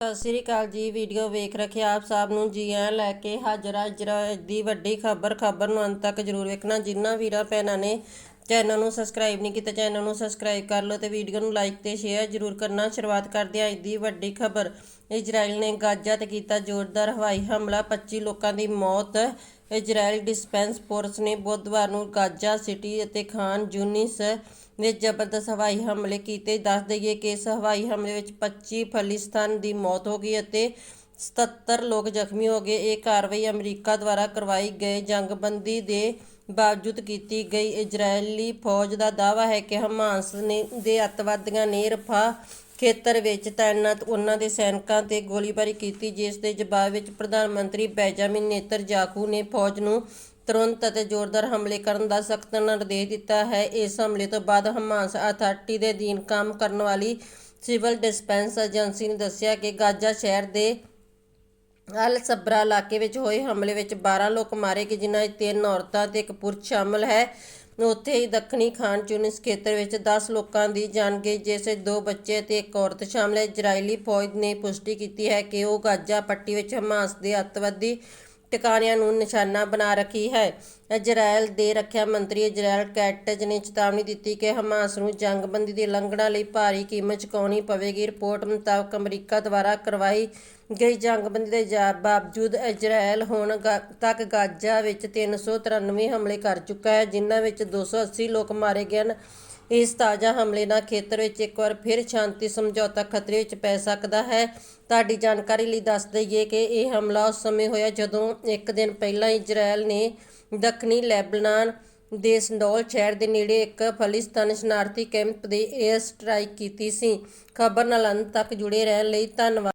ਸਤਿ ਸ੍ਰੀ ਅਕਾਲ ਜੀ, ਵੀਡੀਓ ਵੇਖ ਰੱਖੇ ਆਪ ਸਭ ਨੂੰ ਜੀ ਆਇਆਂ ਲੈ ਕੇ ਹਾਜ਼ਰ ਹਾਂ ਦੀ ਵੱਡੀ ਖਬਰ ਖਬਰ ਨੂੰ ਅੰਤ ਤੱਕ ਜਰੂਰ ਵੇਖਣਾ ਜਿਨ੍ਹਾਂ ਵੀਰਾਂ, ਭੈਣਾਂ ਨੇ ਚੈਨਲ ਨੂੰ ਸਬਸਕ੍ਰਾਈਬ ਨਹੀਂ ਕੀਤਾ ਚੈਨਲ ਨੂੰ ਸਬਸਕ੍ਰਾਈਬ ਕਰ ਲਓ ਤੇ ਵੀਡੀਓ ਨੂੰ ਲਾਈਕ ਤੇ ਸ਼ੇਅਰ ਜਰੂਰ ਕਰਨਾ। ਸ਼ੁਰੂਆਤ ਕਰਦੇ ਹਾਂ ਅੱਜ ਦੀ ਵੱਡੀ ਖਬਰ। ਇਜ਼ਰਾਈਲ ਨੇ ਗਾਜ਼ਾ ਤੇ ਕੀਤਾ ਜ਼ੋਰਦਾਰ ਹਵਾਈ ਹਮਲਾ। 25 ਲੋਕਾਂ ਦੀ ਮੌਤ। ਇਜ਼ਰਾਈਲ ਡਿਫੈਂਸ ਫੋਰਸ ਨੇ ਬੁੱਧਵਾਰ ਨੂੰ ਗਾਜ਼ਾ ਸਿਟੀ ਅਤੇ ਖਾਨ ਯੂਨਿਸ ਨੇ ਜ਼ਬਰਦਸਤ ਹਵਾਈ ਹਮਲੇ ਕੀਤੇ। ਦੱਸ ਦਈਏ ਕਿ ਇਸ ਹਵਾਈ ਹਮਲੇ ਵਿੱਚ 25 ਫਲਿਸਤਾਨ ਦੀ ਮੌਤ ਹੋ ਗਈ ਅਤੇ 77 ਲੋਕ ਜ਼ਖਮੀ ਹੋ ਗਏ। ਇਹ ਕਾਰਵਾਈ ਅਮਰੀਕਾ ਦੁਆਰਾ ਕਰਵਾਈ ਗਏ ਜੰਗਬੰਦੀ ਦੇ ਬਾਵਜੂਦ ਕੀਤੀ ਗਈ ਇਜ਼ਰਾਈਲੀ ਫੌਜ ਦਾ ਦਾਅਵਾ ਹੈ ਕਿ ਹਮਾਸ ਨੇ ਦੇ ਅੱਤਵਾਦੀਆਂ ਨੇ ਰਫਾ ਖੇਤਰ ਵਿੱਚ ਤਾਇਨਾਤ ਉਹਨਾਂ ਦੇ ਸੈਨਿਕਾਂ ਤੇ ਗੋਲੀਬਾਰੀ ਕੀਤੀ, ਜਿਸ ਦੇ ਜਵਾਬ ਵਿੱਚ ਪ੍ਰਧਾਨ ਮੰਤਰੀ ਬੈਜਾਮਿਨ ਨੇਤਨਯਾਹੂ ਨੇ ਫੌਜ ਨੂੰ ਤੁਰੰਤ ਅਤੇ ਜ਼ੋਰਦਾਰ ਹਮਲੇ ਕਰਨ ਦਾ ਸਖਤ ਨਿਰਦੇਸ਼ ਦਿੱਤਾ ਹੈ। ਇਸ ਹਮਲੇ ਤੋਂ ਬਾਅਦ ਹਮਾਸ ਅਥਾਰਟੀ ਦੇ ਅਧੀਨ ਕੰਮ ਕਰਨ ਵਾਲੀ ਸਿਵਲ ਡਿਸਪੈਂਸ ਏਜੰਸੀ ਨੇ ਦੱਸਿਆ ਕਿ ਗਾਜ਼ਾ ਸ਼ਹਿਰ ਦੇ ਅਲ ਸਬਰਾ ਇਲਾਕੇ ਵਿੱਚ ਹੋਏ ਹਮਲੇ ਵਿੱਚ 12 ਲੋਕ ਮਾਰੇ ਗਏ, ਜਿਨ੍ਹਾਂ ਵਿੱਚ ਤਿੰਨ ਔਰਤਾਂ ਤੇ ਇੱਕ ਪੁਰਸ਼ ਸ਼ਾਮਲ ਹੈ। ਉੱਥੇ ਹੀ ਦੱਖਣੀ ਖਾਨ ਯੂਨਿਸ ਖੇਤਰ ਵਿੱਚ 10 ਲੋਕਾਂ ਦੀ ਜਾਨ ਗਈ, ਜਿਸ ਵਿੱਚ ਦੋ ਬੱਚੇ ਤੇ ਇੱਕ ਔਰਤ ਸ਼ਾਮਲ ਹੈ। ਇਜ਼ਰਾਈਲੀ ਫੌਜ ਨੇ ਪੁਸ਼ਟੀ ਕੀਤੀ ਹੈ ਕਿ ਉਹ ਗਾਜ਼ਾ ਪੱਟੀ ਵਿੱਚ ਹਮਾਸ ਦੇ ਅੱਤਵਾਦੀ ਟਿਕਾਣਿਆਂ ਨੂੰ ਨਿਸ਼ਾਨਾ ਬਣਾ ਰੱਖੀ ਹੈ। ਇਜ਼ਰਾਈਲ ਦੇ ਰੱਖਿਆ ਮੰਤਰੀ ਇਜ਼ਰਾਈਲ ਕੈਟਜ ਨੇ ਚੇਤਾਵਨੀ ਦਿੱਤੀ ਕਿ ਹਮਾਸ ਨੂੰ ਜੰਗਬੰਦੀ ਦੀ ਉਲੰਘਣਾ ਲਈ ਭਾਰੀ ਕੀਮਤ ਚੁਕਾਉਣੀ ਪਵੇਗੀ। ਰਿਪੋਰਟ ਮੁਤਾਬਕ ਅਮਰੀਕਾ ਦੁਆਰਾ ਕਰਵਾਈ ਗਈ ਜੰਗਬੰਦੀ ਦੇ ਜਾ- ਬਾਵਜੂਦ ਇਜ਼ਰਾਈਲ ਹੁਣ ਗਾ- ਤੱਕ ਗਾਜ਼ਾ ਵਿੱਚ 393 ਹਮਲੇ ਕਰ ਚੁੱਕਾ ਹੈ, ਜਿਨ੍ਹਾਂ ਵਿੱਚ 280 ਲੋਕ ਮਾਰੇ ਗਏ ਹਨ। ਇਸ ਤਾਜ਼ਾ ਹਮਲੇ ਨਾਲ ਖੇਤਰ ਵਿੱਚ ਇੱਕ ਵਾਰ ਫਿਰ ਸ਼ਾਂਤੀ ਸਮਝੌਤਾ ਖਤਰੇ ਵਿੱਚ ਪੈ ਸਕਦਾ ਹੈ। ਤੁਹਾਡੀ ਜਾਣਕਾਰੀ ਲਈ ਦੱਸ ਦਈਏ ਕਿ ਇਹ ਹਮਲਾ ਉਸ ਸਮੇਂ ਹੋਇਆ ਜਦੋਂ ਇੱਕ ਦਿਨ ਪਹਿਲਾਂ ਇਜ਼ਰਾਈਲ ਨੇ ਦੱਖਣੀ ਲੈਬਨਾਨ ਦੇ ਸੰਡੋਲ ਸ਼ਹਿਰ ਦੇ ਨੇੜੇ ਇੱਕ ਫਲਿਸਤਾਨੀ ਸ਼ਰਨਾਰਥੀ ਕੈਂਪ ਦੇ 에ਅਰ ਸਟ੍ਰਾਈਕ ਕੀਤੀ ਸੀ। ਖਬਰ ਨਾਲ ਅੰਤ ਤੱਕ ਜੁੜੇ ਰਹਿਣ ਲਈ ਧੰਨਵਾਦ।